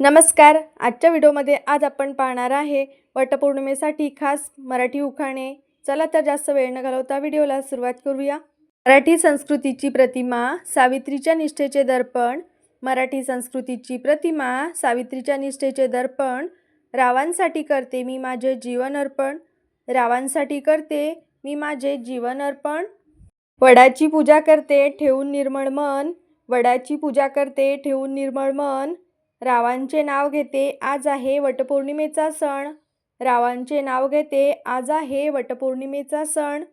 नमस्कार आजच्या व्हिडिओमध्ये आज आपण पाहणार आहे वटपौर्णिमेसाठी खास मराठी उखाणे. चला तर जास्त वेळ न घालवता व्हिडिओला सुरुवात करूया. मराठी संस्कृतीची प्रतिमा सावित्रीच्या निष्ठेचे दर्पण. मराठी संस्कृतीची प्रतिमा सावित्रीच्या निष्ठेचे दर्पण. रावांसाठी करते मी माझे जीवन अर्पण. रावांसाठी करते मी माझे जीवन अर्पण. वडाची पूजा करते ठेवून निर्मळ मन. वडाची पूजा करते ठेवून निर्मळ मन. रावांचे नाव घेते आज आहे वटपौर्णिमेचा सण. रावांचे नाव घेते आज आहे वटपौर्णिमेचा सण.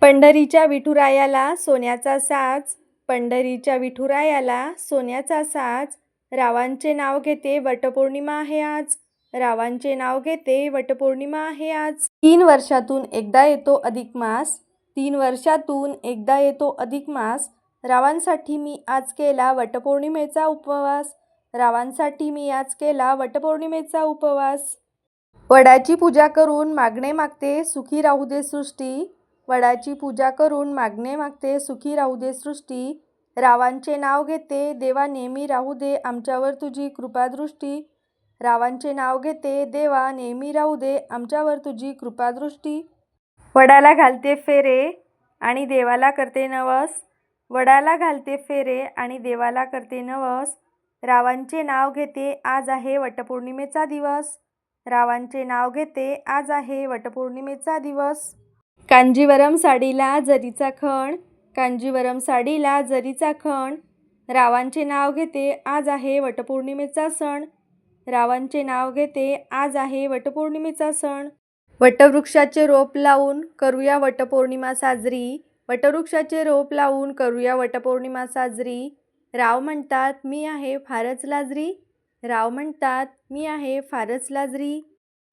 पंढरीच्या विठुरायाला सोन्याचा साज. पंढरीच्या विठुरायाला सोन्याचा साज. रावांचे नाव घेते वटपौर्णिमा आहे आज. रावांचे नाव घेते वटपौर्णिमा आहे आज. तीन वर्षातून एकदा येतो अधिक मास. तीन वर्षातून एकदा येतो अधिक मास. रावांसाठी मी आज केला वटपौर्णिमेचा उपवास. रावांसाठी मी आज केला वटपौर्णिमेचा उपवास. वडाची पूजा करून मागणे मागते सुखी राहू दे सृष्टी. वडाची पूजा करून मागणे मागते सुखी राहू दे सृष्टी. रावांचे नाव घेते देवा नेहमी राहू दे आमच्यावर तुझी कृपादृष्टी. रावांचे नाव घेते देवा नेहमी राहू दे आमच्यावर तुझी कृपादृष्टी. वडाला घालते फेरे आणि देवाला करते नवस. वडाला घालते फेरे आणि देवाला करते नवस. रावांचे नाव घेते आज आहे वटपौर्णिमेचा दिवस. रावांचे नाव घेते आज आहे वटपौर्णिमेचा दिवस. कांजीवरम साडीला जरीचा खण कांजीवरम साडीला जरीचा खण. रावांचे नाव घेते आज आहे वटपौर्णिमेचा सण. रावांचे नाव घेते आज आहे वटपौर्णिमेचा सण. वटवृक्षाचे रोप लावून करूया वटपौर्णिमा साजरी. वटवृक्षाचे रोप लावून करूया वटपौर्णिमा साजरी. राव म्हणतात मी आहे फारच लाजरी. राव म्हणतात मी आहे फारच लाजरी.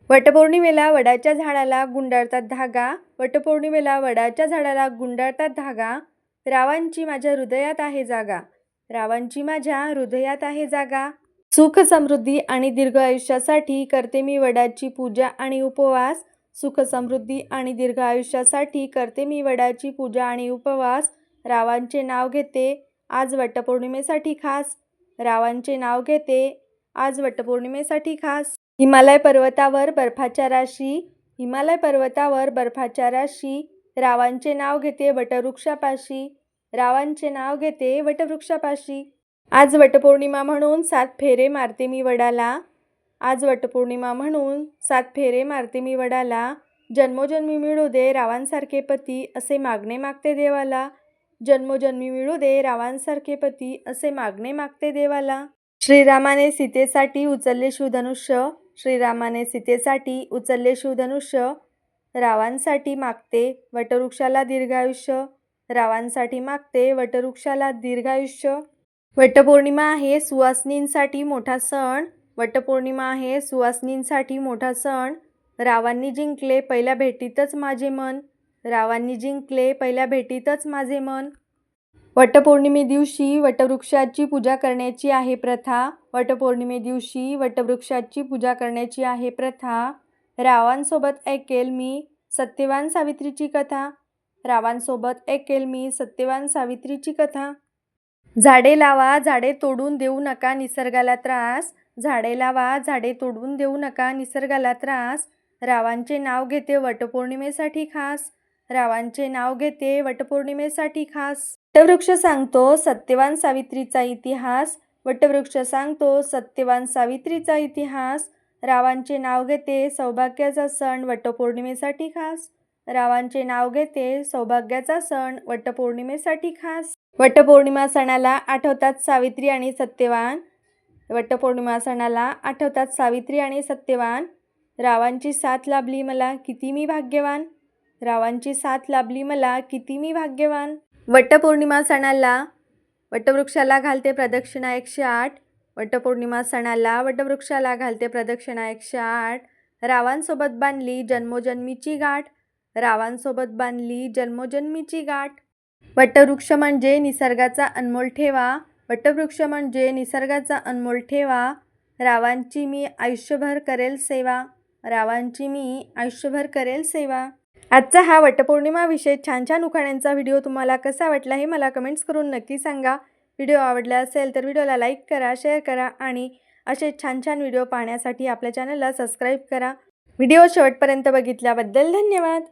वटपौर्णिमेला वडाच्या झाडाला गुंडाळतात धागा. वटपौर्णिमेला वडाच्या झाडाला गुंडाळतात धागा. रावांची माझ्या हृदयात आहे जागा. रावांची माझ्या हृदयात आहे जागा. सुख समृद्धी आणि दीर्घ आयुष्यासाठी करते मी वडाची पूजा आणि उपवास. सुख समृद्धी आणि दीर्घ आयुष्यासाठी करते मी वडाची पूजा आणि उपवास. रावांचे नाव घेते आज वटपौर्णिमेसाठी खास. रावांचे नाव घेते. आज वटपौर्णिमेसाठी खास. हिमालय पर्वतावर बर्फाच्या राशी. हिमालय पर्वतावर बर्फाच्या राशी. रावांचे नाव घेते वटवृक्षापाशी. रावांचे नाव घेते वटवृक्षापाशी. आज वटपौर्णिमा म्हणून सात फेरे मारते मी वडाला. आज वटपौर्णिमा म्हणून सात फेरे मारते मी वडाला. जन्मोजन्मी मिळू दे रावांसारखे पती असे मागणे मागते देवाला. जन्मोजन्मी मिळू दे रावांसारखे पती असे मागणे मागते देवाला. श्रीरामाने सीतेसाठी उचलले शिवधनुष्य श्रीरामाने सीतेसाठी उचलले शिवधनुष्य रावांसाठी मागते वटवृक्षाला दीर्घायुष्य रावांसाठी मागते वटवृक्षाला दीर्घायुष्य वटपौर्णिमा आहे सुवासनींसाठी मोठा सण वटपौर्णिमा आहे सुवासनींसाठी मोठा सण. रावांनी जिंकले पहिल्या भेटीतच माझे मन रावांनी जिंकले पहिल्या भेटीतच माझे मन. वटपौर्णिमे दिवशी वटवृक्षाची पूजा करण्याची आहे प्रथा. वटपौर्णिमे दिवशी वटवृक्षाची पूजा करण्याची आहे प्रथा. रावांसोबत ऐकेल मी सत्यवान सावित्रीची कथा. रावांसोबत ऐकेल मी सत्यवान सावित्रीची कथा. झाडे लावा झाडे तोडून देऊ नका निसर्गाला त्रास. झाडे लावा झाडे तोडून देऊ नका निसर्गाला त्रास. रावांचे नाव घेते वटपौर्णिमेसाठी खास. रावांचे नाव घेते वटपौर्णिमेसाठी खास. वटवृक्ष सांगतो सत्यवान सावित्रीचा इतिहास. वटवृक्ष सांगतो सत्यवान सावित्रीचा इतिहास. रावांचे नाव घेते सौभाग्याचा सण वटपौर्णिमेसाठी खास. रावांचे नाव घेते सौभाग्याचा सण वटपौर्णिमेसाठी खास. वटपौर्णिमा सणाला आठवतात सावित्री आणि सत्यवान. वटपौर्णिमा सणाला आठवतात सावित्री आणि सत्यवान. रावांची साथ लाभली मला किती मी भाग्यवान. रावांची साथ लाभली मला किती मी भाग्यवान. वटपौर्णिमा सणाला वटवृक्षाला घालते प्रदक्षिणा एकशे आठ वटपौर्णिमा सणाला वटवृक्षाला घालते प्रदक्षिणा एकशे आठ रावांसोबत बांधली जन्मोजन्मीची गाठ. रावांसोबत बांधली जन्मोजन्मीची गाठ. वटवृक्ष म्हणजे निसर्गाचा अनमोल ठेवा. वटवृक्ष म्हणजे निसर्गाचा अनमोल ठेवा. रावांची मी आयुष्यभर करेल सेवा. रावांची मी आयुष्यभर करेल सेवा. आजचा हा वटपौर्णिमाविषयी छान छान उखाण्यांचा व्हिडिओ तुम्हाला कसा वाटला हे मला कमेंट्स करून नक्की सांगा. व्हिडिओ आवडला असेल तर व्हिडिओला लाईक करा शेअर करा आणि असे छान छान व्हिडिओ पाहण्यासाठी आपल्या चॅनलला सबस्क्राईब करा. व्हिडिओ शेवटपर्यंत बघितल्याबद्दल धन्यवाद.